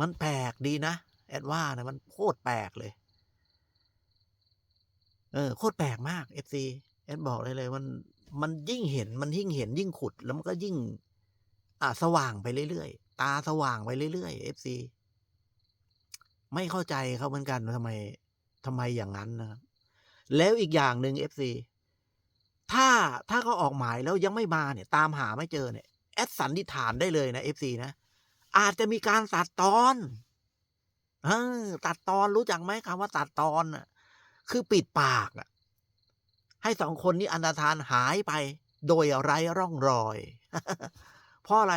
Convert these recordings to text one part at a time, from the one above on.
มันแปลกดีนะ แอดว่านะมันโคตรแปลกเลย เออโคตรแปลกมากเอฟซีแอดบอกเลยเลย มันมันยิ่งเห็นมันยิ่งเห็นยิ่งขุด แล้วมันก็ยิ่ง อ่าสว่างไปเรื่อยๆ ตาสว่างไปเรื่อยๆเอฟซีไม่เข้าใจเขาเหมือนกันว่าทำไมทำไมอย่างนั้นนะครับแล้วอีกอย่างหนึ่งเอฟซีถ้าถ้าเขาออกหมายแล้วยังไม่มาเนี่ย ตามหาไม่เจอเนี่ยแอดสันนิษฐานได้เลยนะเอฟซีนะ อาจจะมีการตัดตอนเออตัดตอนรู้จักไหมคำว่าตัดตอนอะ คือปิดปากอะ ให้สองคนนี้อนาทานหายไป โดยไร้ร่องรอย เพราะอะไร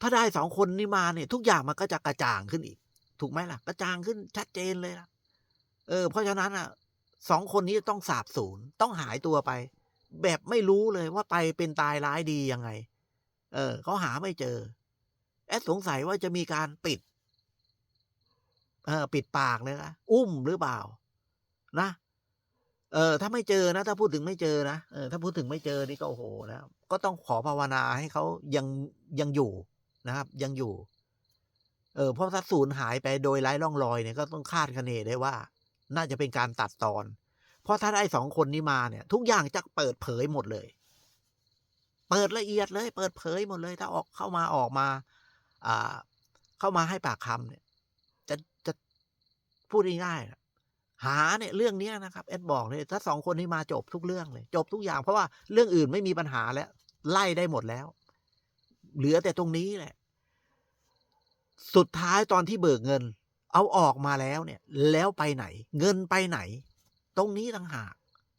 ถ้าได้สองคนนี้มาเนี่ย ทุกอย่างมันก็จะกระจ่างขึ้นอีก ถูกไหมล่ะ กระจ่างขึ้นชัดเจนเลยนะเออ เพราะฉะนั้นอะสองคนนี้ต้องสาบสูญต้องหายตัวไป แบบไม่รู้เลยว่าไปเป็นตายร้ายดียังไง เออเขาหาไม่เจอ ดสงสัยว่าจะมีการปิด เออปิดปากเลยนะอุ้มหรือเปล่า นะเออถ้าไม่เจอนะ ถ้าพูดถึงไม่เจอนะเออถ้าพูดถึงไม่เจอนี่ก็โอ้โหนะก็ต้องขอภาวนาให้เขายังยังอยู่นะครับ ยังอยู่ เออเพราะถ้าสูญหายไปโดยไร้ร่องรอยเนี่ยก็ต้องคาดคะเนได้ว่า น่าจะเป็นการตัดตอน เพราะถ้าได้สองคนนี้มาเนี่ย ทุกอย่างจะเปิดเผยหมดเลย เปิดละเอียดเลย เปิดเผยหมดเลย ถ้าออกเข้ามาออกมา เข้ามาให้ปากคำเนี่ยจะจะพูดง่ายๆหาเนี่ยเรื่องเนี้ยนะครับเอ็ดบอกเลยถ้าสองคนนี้มาจบทุกเรื่องเลย จบทุกอย่างเพราะว่าเรื่องอื่นไม่มีปัญหาแล้ว ไล่ได้หมดแล้ว เหลือแต่ตรงนี้แหละ สุดท้ายตอนที่เบิกเงิน เอาออกมาแล้วเนี่ย แล้วไปไหน เงินไปไหน ตรงนี้ต่างหาก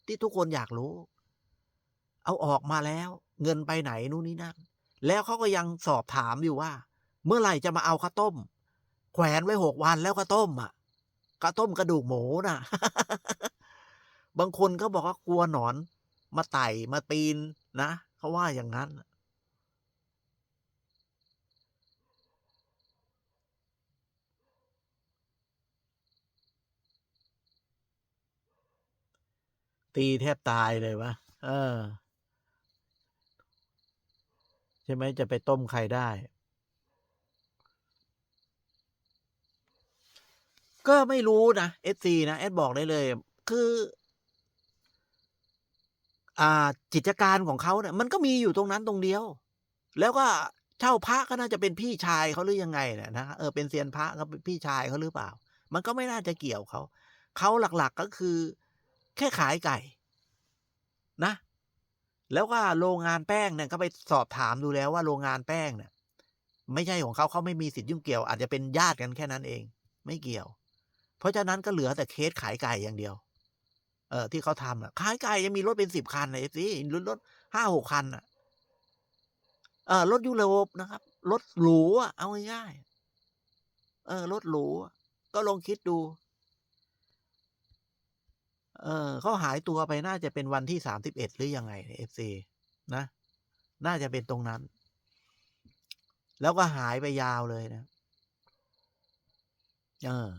ที่ทุกคนอยากรู้ เอาออกมาแล้ว เงินไปไหนนู่นนี่นั่นแล้วเขาก็ยังสอบถามอยู่ว่า เมื่อไหร่จะมาเอาข้าวต้ม แขวนไว้หกวันแล้วข้าวต้มอะข้าวต้มกระดูกหมูน่ะ บางคนเขาบอกว่ากลัวหนอน มาไต่มาปีนนะเขาว่าอย่างนั้นตีแทบตายเลยวะ เออ ใช่ไหมจะไปต้มใครได้ ก็ไม่รู้นะเอสซีนะเอสบอกได้เลย คือ อ่ากิจการของเขาเนี่ยมันก็มีอยู่ตรงนั้นตรงเดียว แล้วก็เช่าพระก็น่าจะเป็นพี่ชายเขาหรือยังไงเนี่ยนะเออเป็นเซียนพระก็เป็นพี่ชายเขาหรือเปล่า มันก็ไม่น่าจะเกี่ยวเขาเขาหลักๆก็คือ แค่ขายไก่ นะ แล้วก็โรงงานแป้งเนี่ยก็ไปสอบถามดูแล้วว่าโรงงานแป้งเนี่ยไม่ใช่ของเขาเขาไม่มีสิทธิ์ยุ่งเกี่ยว อาจจะเป็นญาติกันแค่นั้นเอง ไม่เกี่ยว เพราะฉะนั้นก็เหลือแต่เคสขายไก่อย่างเดียว เออที่เขาทำอะ ขายไก่ยังมีรถเป็นสิบคันเลยสิรถรถห้าหกคันอะ เออรถยุโรปนะครับ รถหรูอะเอาง่ายๆเออรถหรูก็ลองคิดดู เออเขาหายตัวไปน่าจะเป็นวันที่สามสิบเอ็ดหรือยังไงเอฟซีนะ น่าจะเป็นตรงนั้น แล้วก็หายไปยาวเลยนะ เออ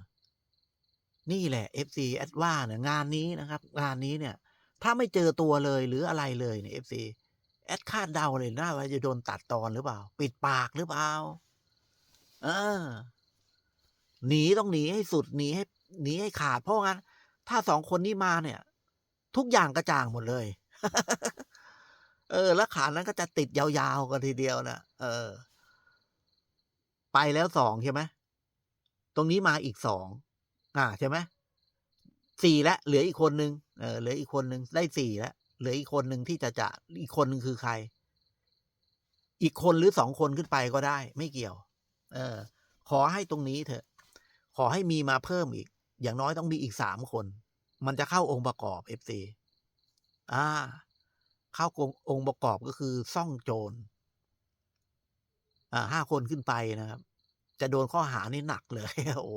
นี่แหละ FC แอดว่าเนี่ยงานนี้นะครับ งานนี้เนี่ย ถ้าไม่เจอตัวเลยหรืออะไรเลยเนี่ย FC แอดคาดเดาเลยนะว่าจะโดนตัดตอนหรือเปล่า ปิดปากหรือเปล่าเออหนีต้องหนีให้สุดหนีให้หนีให้ขาดเพราะงั้น ถ้าสองคนนี้มาเนี่ย ทุกอย่างกระจ่างหมดเลย เออ แล้วขานั้นก็จะติดยาวๆกันทีเดียวนะเออ ไปแล้วสองใช่ไหมตรงนี้มาอีกสอง อ่าใช่ไหมสี่แล้วเหลืออีกคนนึงเออเหลืออีกคนนึงได้สี่แล้วเหลืออีกคนหนึ่งที่จะจะอีกคนหนึ่งคือใคร อีกคนหรือสองคนขึ้นไปก็ได้ ไม่เกี่ยว เออ ขอให้ตรงนี้เถอะ ขอให้มีมาเพิ่มอีก อย่างน้อยต้องมีอีกสามคน มันจะเข้าองค์ประกอบเอฟซีอ่า เข้าองค์ประกอบก็คือซ่องโจรอ่าห้าคนขึ้นไปนะครับ จะโดนข้อหานี่หนักเลย โอ้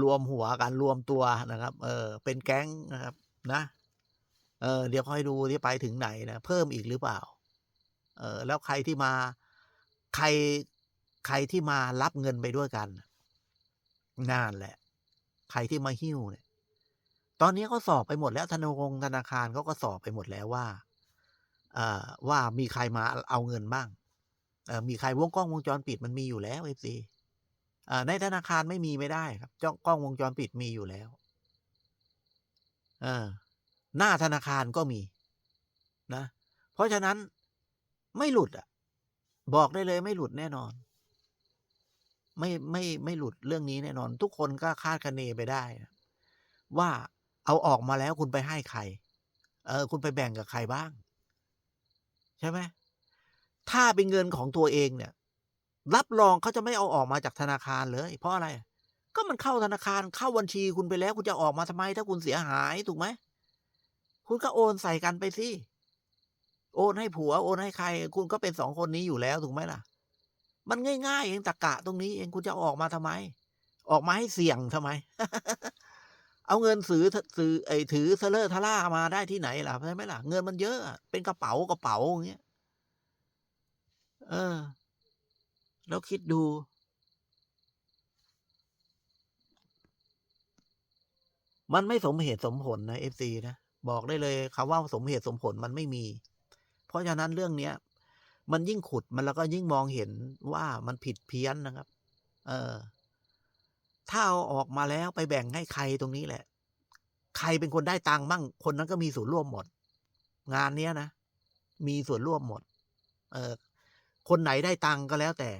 รวมหัวกันรวมตัวนะครับ เออเป็นแก๊งนะครับ นะ เออเดี๋ยวค่อยดูที่ไปถึงไหนนะเพิ่มอีกหรือเปล่า เออแล้วใครที่มาใครใครที่มารับเงินไปด้วยกันนั่นแหละ ใครที่มาหิ้วเนี่ย ตอนนี้เขาสอบไปหมดแล้วธนาคารธนาคารเขาก็สอบไปหมดแล้วว่าเอ่อว่ามีใครมาเอาเงินบ้างเออมีใครวงกล้องวงจรปิดมันมีอยู่แล้วเอฟซี ในธนาคารไม่มีไม่ได้ครับจ้องกล้องวงจรปิดมีอยู่แล้วเออหน้าธนาคารก็มี นะ เพราะฉะนั้นไม่หลุดอะ บอกได้เลยไม่หลุดแน่นอน ไม่ไม่ไม่หลุดเรื่องนี้แน่นอน ทุกคนก็คาดคะเนไปได้นะว่าเอาออกมาแล้วคุณไปให้ใคร เออ คุณไปแบ่งกับใครบ้าง ใช่ไหมถ้าเป็นเงินของตัวเองเนี่ย รับรองเขาจะไม่เอาออกมาจากธนาคารเลย เพราะอะไร ก็มันเข้าธนาคารเข้าบัญชีคุณไปแล้วคุณจะออกมาทำไม ถ้าคุณเสียหายถูกไหมคุณก็โอนใส่กันไปสิโอนให้ผัว โอนให้ใคร คุณก็เป็นสองคนนี้อยู่แล้วถูกไหมล่ะ มันง่ายๆเองตะกะตรงนี้ เองคุณจะออกมาทำไม ออกมาให้เสี่ยงทำไม เอาเงินซื้อซื้อไอ้ถือเซเลอร์ทาร่ามาได้ที่ไหนล่ะใช่ไหมล่ะ เงินมันเยอะอะเป็นกระเป๋ากระเป๋าอย่างเงี้ย เออ แล้วคิดดู มันไม่สมเหตุสมผลนะเอฟซีนะ บอกได้เลยคำว่าสมเหตุสมผลมันไม่มี เพราะฉะนั้นเรื่องเนี้ย มันยิ่งขุดมันแล้วก็ยิ่งมองเห็นว่ามันผิดเพี้ยนนะครับ เออ ถ้าเอาออกมาแล้วไปแบ่งให้ใครตรงนี้แหละ ใครเป็นคนได้ตังค์มั่งคนนั้นก็มีส่วนร่วมหมด งานเนี้ยนะ มีส่วนร่วมหมด เออคนไหนได้ตังค์ก็แล้วแต่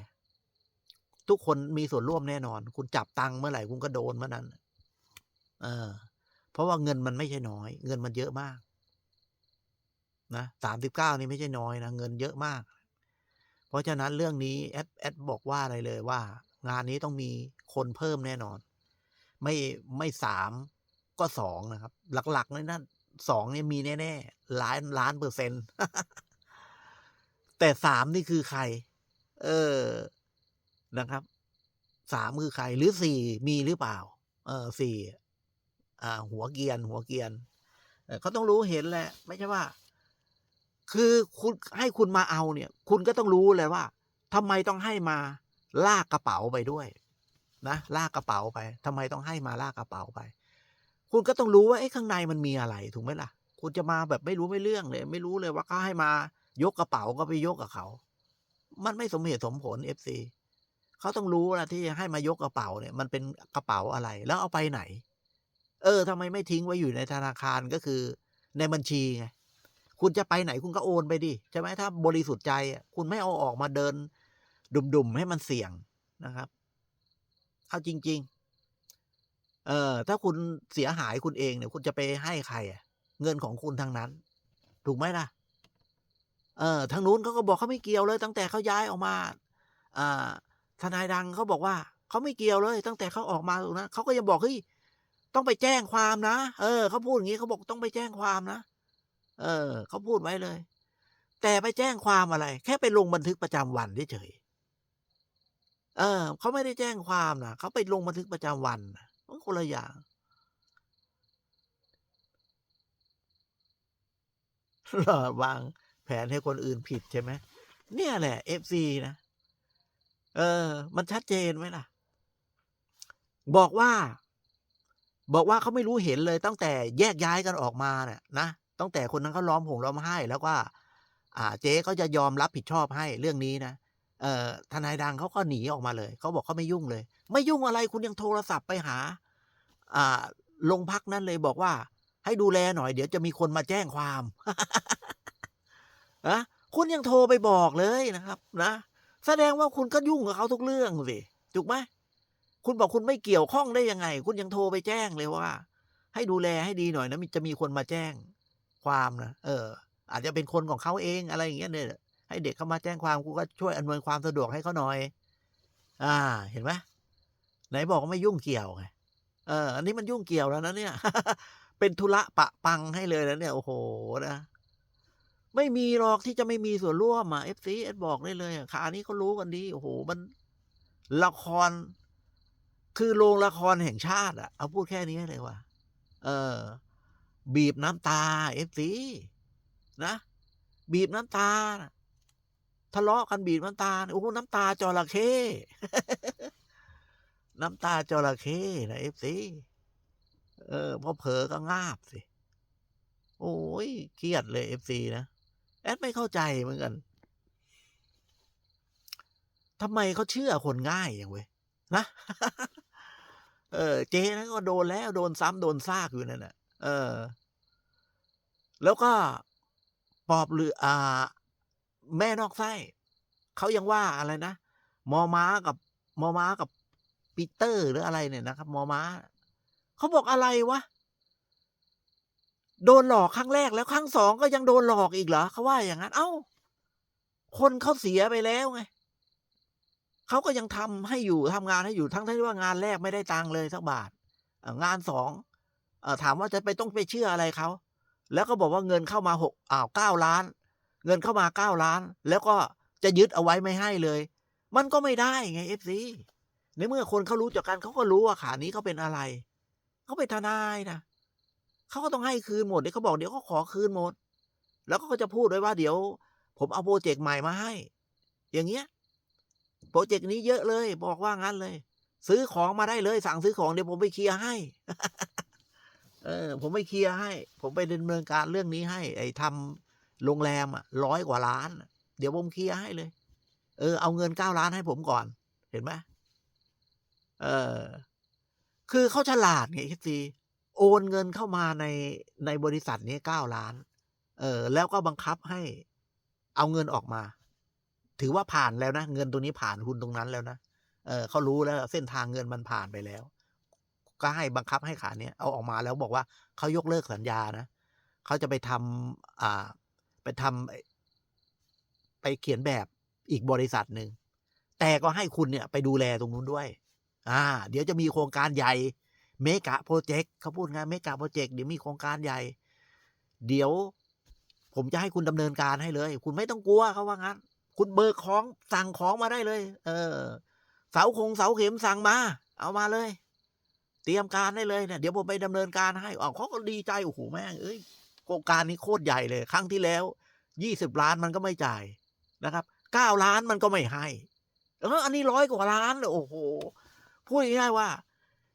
ทุกคนมีส่วนร่วมแน่นอน คุณจับตังค์เมื่อไหร่คุณก็โดนเมื่อนั้น เออ เพราะว่าเงินมันไม่ใช่น้อย เงินมันเยอะมาก นะสามสิบเก้านี่ไม่ใช่น้อยนะเงินเยอะมาก เพราะฉะนั้นเรื่องนี้แอดแอดบอกว่าอะไรเลยว่า งานนี้ต้องมีคนเพิ่มแน่นอน ไม่ไม่สามก็สองนะครับ หลักๆเลยนะสองเนี่ยมีแน่ๆล้านล้านเปอร์เซ็นต์แต่สามนี่คือใคร เออ นะครับสามคือใครหรือสี่มีหรือเปล่า เออสี่อ่า หัวเกียน หัวเกียนเออเขาต้องรู้เห็นแหละ ไม่ใช่ว่า คือคุณให้คุณมาเอาเนี่ย คุณก็ต้องรู้เลยว่าทำไมต้องให้มาลากกระเป๋าไปด้วย นะลากกระเป๋าไปทำไมต้องให้มาลากกระเป๋าไป คุณก็ต้องรู้ว่าไอ้ข้างในมันมีอะไรถูกไหมล่ะ คุณจะมาแบบไม่รู้ไม่เรื่องเลย ไม่รู้เลยว่าเขาให้มายกกระเป๋าก็ไปยกกับเขา มันไม่สมเหตุสมผลเอฟซี เขาต้องรู้นะที่ให้มายกกระเป๋าเนี่ยมันเป็นกระเป๋าอะไร แล้วเอาไปไหน เออทำไมไม่ทิ้งไว้อยู่ในธนาคารก็คือ ในบัญชีไงคุณจะไปไหนคุณก็โอนไปดิใช่ไหมถ้าบริสุทธิ์ใจคุณไม่เอาออกมาเดิน ดุ่มๆให้มันเสี่ยงนะครับ เอาจริง ๆ เออถ้าคุณเสียหายคุณเองเนี่ย คุณจะไปให้ใครอะเงินของคุณทางนั้น ถูกไหมล่ะ เออทางนู้นเขาก็บอกเขาไม่เกี่ยวเลย ตั้งแต่เขาย้ายออกมา อ่า ทนายดังเขาบอกว่าเขาไม่เกี่ยวเลย ตั้งแต่เขาออกมาตรงนั้นเขาก็ยังบอกเฮ้ยต้องไปแจ้งความนะ เออเขาพูดอย่างนี้เขาบอกต้องไปแจ้งความนะ เออเขาพูดไว้เลย แต่ไปแจ้งความอะไร แค่ไปลงบันทึกประจำวันเฉยเออเขาไม่ได้แจ้งความนะเขาไปลงบันทึกประจำวันมันคนละอย่างหรอดวางแผนให้คนอื่นผิดใช่ไหมเนี่ยแหละเอฟซีนะ เออ มันชัดเจนไหมล่ะ บอกว่า บอกว่าเขาไม่รู้เห็นเลย ตั้งแต่แยกย้ายกันออกมาเนี่ยนะตั้งแต่คนนั้นเขาล้อมผงล้อมให้แล้วว่า อ่า เจ๊เขาจะยอมรับผิดชอบให้เรื่องนี้นะเอ่อทนายดังเขาก็หนีออกมาเลยเขาบอกเขาไม่ยุ่งเลย ไม่ยุ่งอะไรคุณยังโทรศัพท์ไปหา อ่าโรงพักนั้นเลยบอกว่า ให้ดูแลหน่อย เดี๋ยวจะมีคนมาแจ้งความนะคุณยังโทรไปบอกเลยนะครับ นะ แสดงว่าคุณก็ยุ่งกับเขาทุกเรื่องสิถูกไหมคุณบอกคุณไม่เกี่ยวข้องได้ยังไง คุณยังโทรไปแจ้งเลยว่า ให้ดูแลให้ดีหน่อยนะมีจะมีคนมาแจ้งความนะเออ อาจจะเป็นคนของเขาเองอะไรอย่างเงี้ยเนี่ยให้เด็กเขามาแจ้งความกูก็ช่วยอำนวยความสะดวกให้เขาหน่อย อ่า เห็นไหมไหนบอกว่าไม่ยุ่งเกี่ยวไงเออ อันนี้มันยุ่งเกี่ยวแล้วนะเนี่ย เป็นธุระปะปังให้เลยนะเนี่ยโอ้โหนะ ไม่มีหรอกที่จะไม่มีส่วนร่วมอะเอฟซีเอสบอกได้เลยข่านี้เขารู้กันดีโอ้โหมัน ละคร คือโรงละครแห่งชาติ อะ เอาพูดแค่นี้เลยว่าเออ บีบน้ำตาเอฟซีนะบีบน้ำตาทะเลาะกันบีบน้ำตาโอ้โหน้ำตาจระเข้น้ำตาจระเข้นะเอฟซีเออพอเผลอก็งาบสิ โอ้ยเครียดเลยเอฟซีนะ แอดไม่เข้าใจเหมือนกันทำไมเขาเชื่อคนง่ายอย่างเว้ยนะเออ เจ๊นะก็โดนแล้ว โดนซ้ำโดนซากอยู่นั่นแหละเออ แล้วก็ปอบหรืออ่า แม่นอกไส้เขายังว่าอะไรนะมอม้ากับมอม้ากับปีเตอร์หรืออะไรเนี่ยนะครับมอม้าเขาบอกอะไรวะ โดนหลอกครั้งแรกแล้วครั้งสองก็ยังโดนหลอกอีกเหรอเขาว่าอย่างนั้น เอ้า คนเขาเสียไปแล้วไงเขาก็ยังทำให้อยู่ทำงานให้อยู่ทั้งที่ว่างานแรกไม่ได้ตังเลยสักบาทงานสองถามว่าจะไปต้องไปเชื่ออะไรเขาแล้วก็บอกว่าเงินเข้ามาหกอ้าวเก้าล้าน เงินเข้ามาเก้าล้าน แล้วก็จะยึดเอาไว้ไม่ให้เลย มันก็ไม่ได้ไงเอฟซีในเมื่อคนเขารู้จักกันเขาก็รู้ว่าขานี้เขาเป็นอะไรเขาเป็นทนายนะ เขาก็ต้องให้คืนหมดเดี๋ยวเขาบอกเดี๋ยวเขาขอคืนหมด แล้วก็จะพูดไว้ว่าเดี๋ยว ผมเอาโปรเจกต์ใหม่มาให้ อย่างเงี้ยโปรเจกต์นี้เยอะเลย บอกว่างั้นเลย ซื้อของมาได้เลย สั่งซื้อของเดี๋ยวผมไปเคลียร์ให้ เออ ผมไปเคลียร์ให้ ผมไปดำเนินการเรื่องนี้ให้ ไอ้ทำโรงแรมอะร้อยกว่าล้าน เดี๋ยวผมเคลียร์ให้เลย เออเอาเงินเก้าล้านให้ผมก่อน เห็นไหมเออ คือเขาฉลาดไงที โอนเงินเข้ามาในในบริษัทนี้เก้าล้าน เออแล้วก็บังคับให้เอาเงินออกมา ถือว่าผ่านแล้วนะ เงินตรงนี้ผ่านคุณตรงนั้นแล้วนะ เออเขารู้แล้วเส้นทางเงินมันผ่านไปแล้ว ก็ให้บังคับให้ขาเนี้ยเอาออกมาแล้วบอกว่าเขายกเลิกสัญญานะเขาจะไปทำอ่า ไปทำไปเขียนแบบอีกบริษัทหนึ่งแต่ก็ให้คุณเนี่ยไปดูแลตรงนู้นด้วย อ่า เดี๋ยวจะมีโครงการใหญ่ เมกะโปรเจกต์เขาพูดไงเมกะโปรเจกต์เดี๋ยวมีโครงการใหญ่ เดี๋ยว ผมจะให้คุณดำเนินการให้เลย คุณไม่ต้องกลัวเขาว่างั้น คุณเบิกของสั่งของมาได้เลย เออ เสาคงเสาเข็มสั่งมา เอามาเลย เตรียมการได้เลยเนี่ยเดี๋ยวผมไปดำเนินการให้อ๋อเขาก็ดีใจโอ้โหแม่งเอ้ยโครงการนี้โคตรใหญ่เลย ครั้งที่แล้วยี่สิบล้านมันก็ไม่จ่ายนะครับเก้าล้านมันก็ไม่ให้เอออันนี้ร้อยกว่าล้านเลยโอ้โหพูดง่ายๆว่า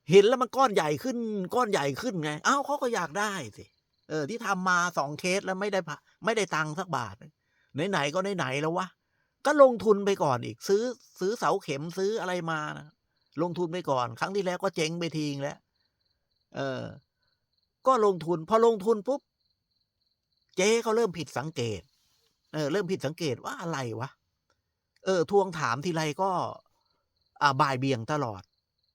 เห็นแล้วมันก้อนใหญ่ขึ้น ก้อนใหญ่ขึ้นไง อ้าวเขาก็อยากได้สิ เออ ที่ทำมาสองเคสแล้วไม่ได้ไม่ได้ตังค์สักบาท ไหนๆก็ไหนๆแล้ววะ ก็ลงทุนไปก่อนอีก ซื้อซื้อเสาเข็มซื้ออะไรมานะลงทุนไปก่อน ครั้งที่แล้วก็เจ๊งไปทิ้งแล้ว เออ ก็ลงทุน พอลงทุนปุ๊บ เจ๊เขาเริ่มผิดสังเกต เออ เริ่มผิดสังเกตว่าอะไรวะ เออ ทวงถามทีไรก็ อ่าบ่ายเบี่ยงตลอด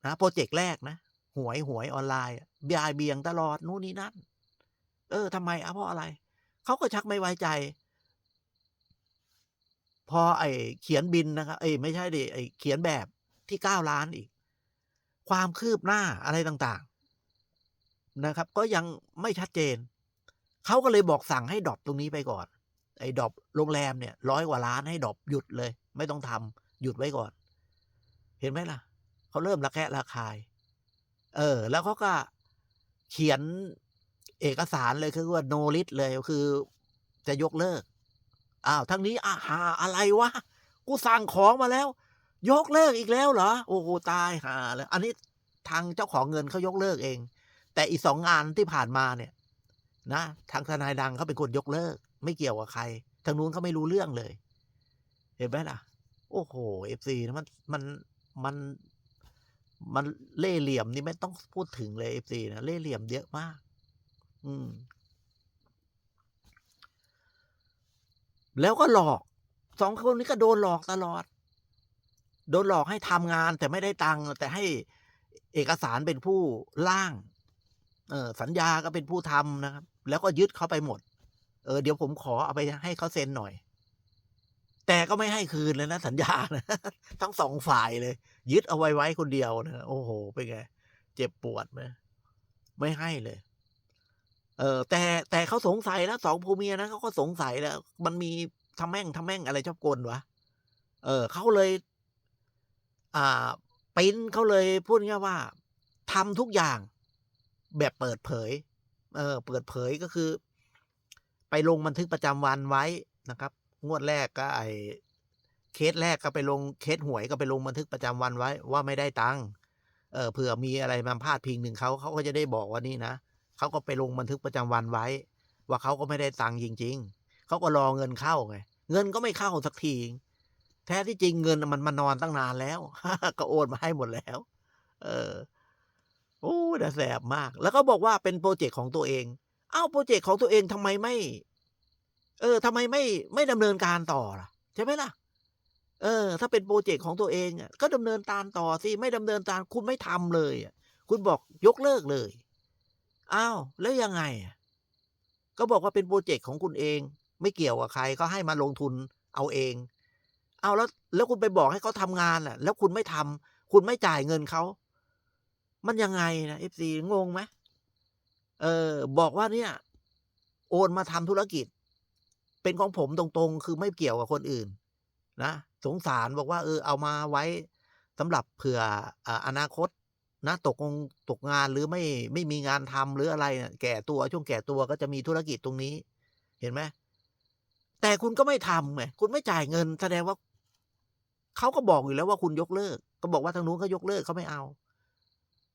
นะโปรเจกต์แรกนะ หวยหวยออนไลน์บายเบียงตลอดนู่นนี่นั่น เออทำไมอะเพราะอะไร เขาก็ชักไม่ไว้ใจ พอไอ้เขียนบินนะครับเอ้ไม่ใช่ดิไอ้เขียนแบบที่เก้าล้านอีก ความคืบหน้าอะไรต่างๆ นะครับ ก็ยังไม่ชัดเจน เขาก็เลยบอกสั่งให้ดรอปตรงนี้ไปก่อน ไอ้ดรอปโรงแรมเนี่ยร้อยกว่าล้านให้ดรอปหยุดเลย ไม่ต้องทำหยุดไว้ก่อน เห็นไหมล่ะ เขาเริ่มระแคะระคาย เออ แล้วเขาก็เขียนเอกสารเลยคือว่าโนลิสเลยคือจะยกเลิก อ้าวทั้งนี้อาหาอะไรวะ กูสั่งของมาแล้ว ยกเลิกอีกแล้วเหรอ โอ้โหตายหาแล้ว อันนี้ทางเจ้าของเงินเขายกเลิกเอง แต่อีสองงานที่ผ่านมาเนี่ย นะ ทางทนายดังเขาเป็นคนยกเลิก ไม่เกี่ยวกับใคร ทางนู้นเขาไม่รู้เรื่องเลย เห็นไหมล่ะ โอ้โหเอฟซีมันมันมัน มันเล่เหลี่ยมนี่ไม่ต้องพูดถึงเลยเอฟซีนะเล่เหลี่ยมเยอะมาก อืม แล้วก็หลอกสองคนนี้ก็โดนหลอกตลอด โดนหลอกให้ทำงานแต่ไม่ได้ตังค์แต่ให้เอกสารเป็นผู้ร่าง เออสัญญาก็เป็นผู้ทำนะครับ แล้วก็ยึดเขาไปหมด เออ เดี๋ยวผมขอเอาไปให้เขาเซ็นหน่อย แต่ก็ไม่ให้คืนเลยนะสัญญานะทั้งสองฝ่ายเลยยึดเอาไว้ไว้คนเดียวนะโอ้โหเป็นไง เจ็บปวดไหมไม่ให้เลย เออแต่แต่เขาสงสัยแล้วสองผัวเมียนะเขาก็สงสัยแล้ว มันมีทำแม่งทำแม่งอะไรชอบกลวะเออเขาเลย อ่าปิ้นเขาเลยพูดง่ายว่าทำทุกอย่าง แบบเปิดเผย เออ เปิดเผยก็คือ ไปลงบันทึกประจำวันไว้นะครับ งวดแรกก็ไอ เคสแรกก็ไปลงเคสหวยก็ไปลงบันทึกประจำวันไว้ว่าไม่ได้ตังค์เออเผื่อมีอะไรมาพาดพิงหนึ่งเขาเขาก็จะได้บอกว่านี่นะเขาก็ไปลงบันทึกประจำวันไว้ ว่าเขาก็ไม่ได้ตังค์จริง ๆเขาก็รอเงินเข้าไงเงินก็ไม่เข้าสักทีแท้ที่จริงเงินมันมานอนตั้งนานแล้วก็โอนมาให้หมดแล้ว เออโอ้แต่แสบมาก แล้วก็บอกว่าเป็นพรเจกต์ของตัวเอง เอ้าวพรเจกต์ของตัวเองทำไมไม่ เออทำไมไม่ไม่ดำเนินการต่อล่ะ ใช่ไหมล่ะ เออ ถ้าเป็นพรเจกต์ของตัวเองอะก็ดำเนินการต่อสิไม่ดำเนินการคุณไม่ทำเลยอะคุณบอกยกเลิกเลยอ้าวแล้วยังไงอะก็บอกว่าเป็นพรเจกต์ของคุณเอง ไม่เกี่ยวกับใครก็ให้มาลงทุนเอาเอง เอาแล้ว แล้วคุณไปบอกให้เขาทำงานอะแล้วคุณไม่ทำคุณไม่จ่ายเงินเขา มันยังไงนะ FC งงไหมเออ บอกว่าเนี่ย โอนมาทำธุรกิจ เป็นของผมตรงๆ คือไม่เกี่ยวกับคนอื่น นะ สงสารบอกว่า เออเอามาไว้สำหรับเผื่ออานาคตนะตกงตกงานหรือไม่ไม่มีงานทำหรืออะไรเนี่ยแก่ตัวช่วงแก่ตัวก็จะมีธุรกิจตรงนี้ เห็นไหมแต่คุณก็ไม่ทำไงคุณไม่จ่ายเงิน แสดงว่าเขาก็บอกอยู่แล้วว่าคุณยกเลิก ก็บอกว่าทางนู้นเขายกเลิกเขาไม่เอา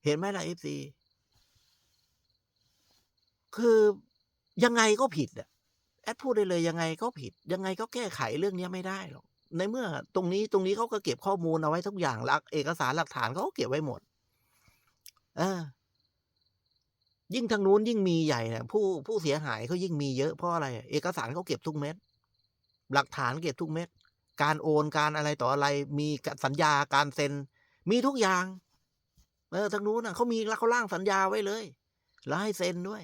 เห็นไหมล่ะเอฟซีคือยังไงก็ผิดอะแอดพูดได้เลยยังไงก็ผิด ยังไงก็แก้ไขเรื่องนี้ไม่ได้หรอก ในเมื่อ ตรงนี้ตรงนี้เขาก็เก็บข้อมูลเอาไว้ทุกอย่างหลักเอกสารหลักฐานเขาก็เก็บไว้หมดเออยิ่งทางนู้นยิ่งมีใหญ่เนี่ยผู้ผู้เสียหายเขายิ่งมีเยอะเพราะอะไร เอกสารเขาเก็บทุกเม็ดหลักฐานเก็บทุกเม็ดการโอนการอะไรต่ออะไร มีสัญญาการเซ็น มีทุกอย่าง เออทางนู้นน่ะเขามีแล้วเขาร่างสัญญาไว้เลย แล้วให้เซ็นด้วย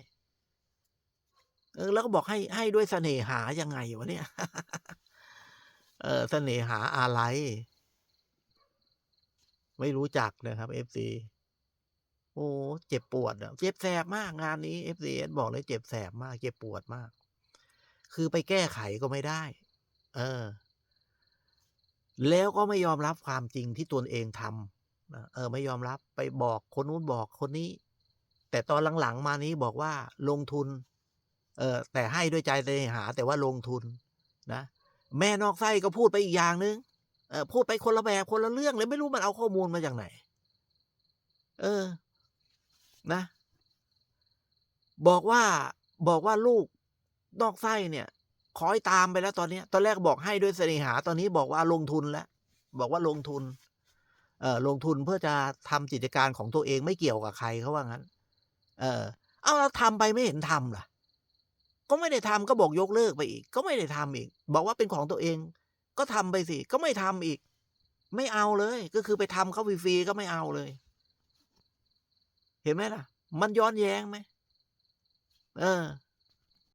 เออ แล้วก็บอกให้ให้ด้วยเสน่หายังไงวะเนี่ย เออเสน่หาอะไร ไม่รู้จักนะครับเอฟซีโอ้เจ็บปวดอะเจ็บแสบมากงานนี้เอฟซีบอกเลยเจ็บแสบมาก เจ็บปวดมาก คือไปแก้ไขก็ไม่ได้ เออ แล้วก็ไม่ยอมรับความจริงที่ตนเองทำเออ ไม่ยอมรับไปบอกคนนู้นบอกคนนี้ แต่ตอนหลังๆมานี้บอกว่าลงทุน เออแต่ให้ด้วยใจเสน่หา แต่ว่าลงทุนนะ แม่นอกไส้ก็พูดไปอีกอย่างนึงเออพูดไปคนละแบบคนละเรื่องเลยไม่รู้มันเอาข้อมูลมาจากไหน เออ นะ บอกว่าบอกว่าลูกนอกไส้เนี่ย คอยตามไปแล้วตอนนี้ตอนแรกบอกให้ด้วยเสน่หา ตอนนี้บอกว่าลงทุนแล้วบอกว่าลงทุน เอ่อลงทุนเพื่อจะทำกิจการของตัวเองไม่เกี่ยวกับใครเขาว่างั้น เออ เอาแล้วทำไปไม่เห็นทำล่ะ ก็ไม่ได้ทำก็บอกยกเลิกไปอีก ก็ไม่ได้ทำอีก บอกว่าเป็นของตัวเอง ก็ทำไปสิ ก็ไม่ทำอีก ไม่เอาเลย ก็คือไปทำเขาฟรีๆก็ไม่เอาเลย เห็นไหมล่ะ มันย้อนแย้งไหมเออ